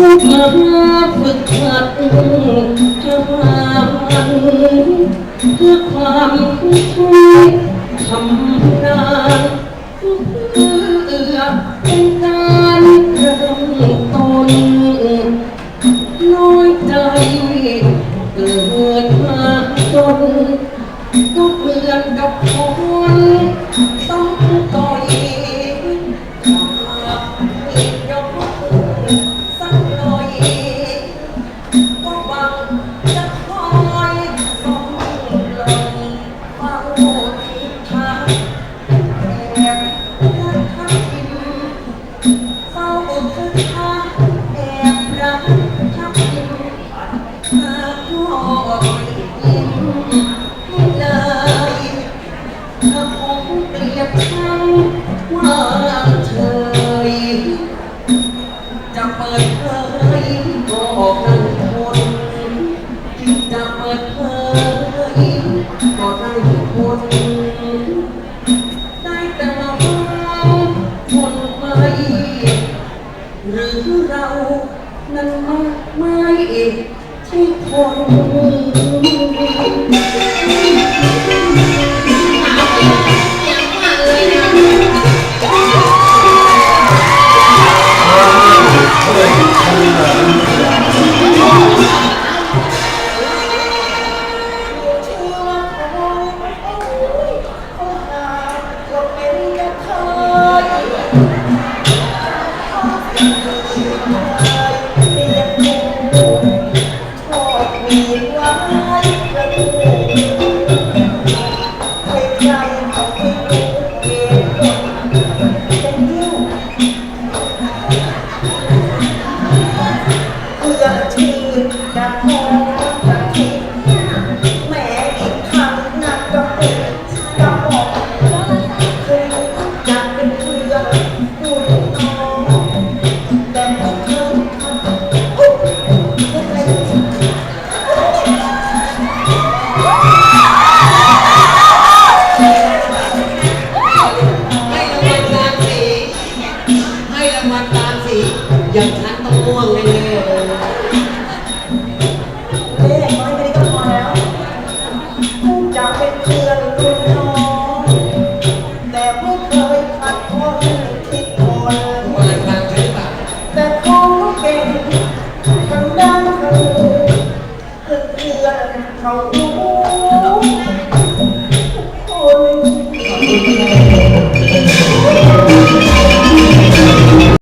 ทุกมาฝึกขัดจะเพื่อความคุ้ทำงานเพื่อเป็นเริ่มต้นน้อยใจเกิดมาจน ปิดเผยโปดให้ทุกคนแต่เฝ้าคนไหหรือเรานั้นมัไม่ใช่คน Bye.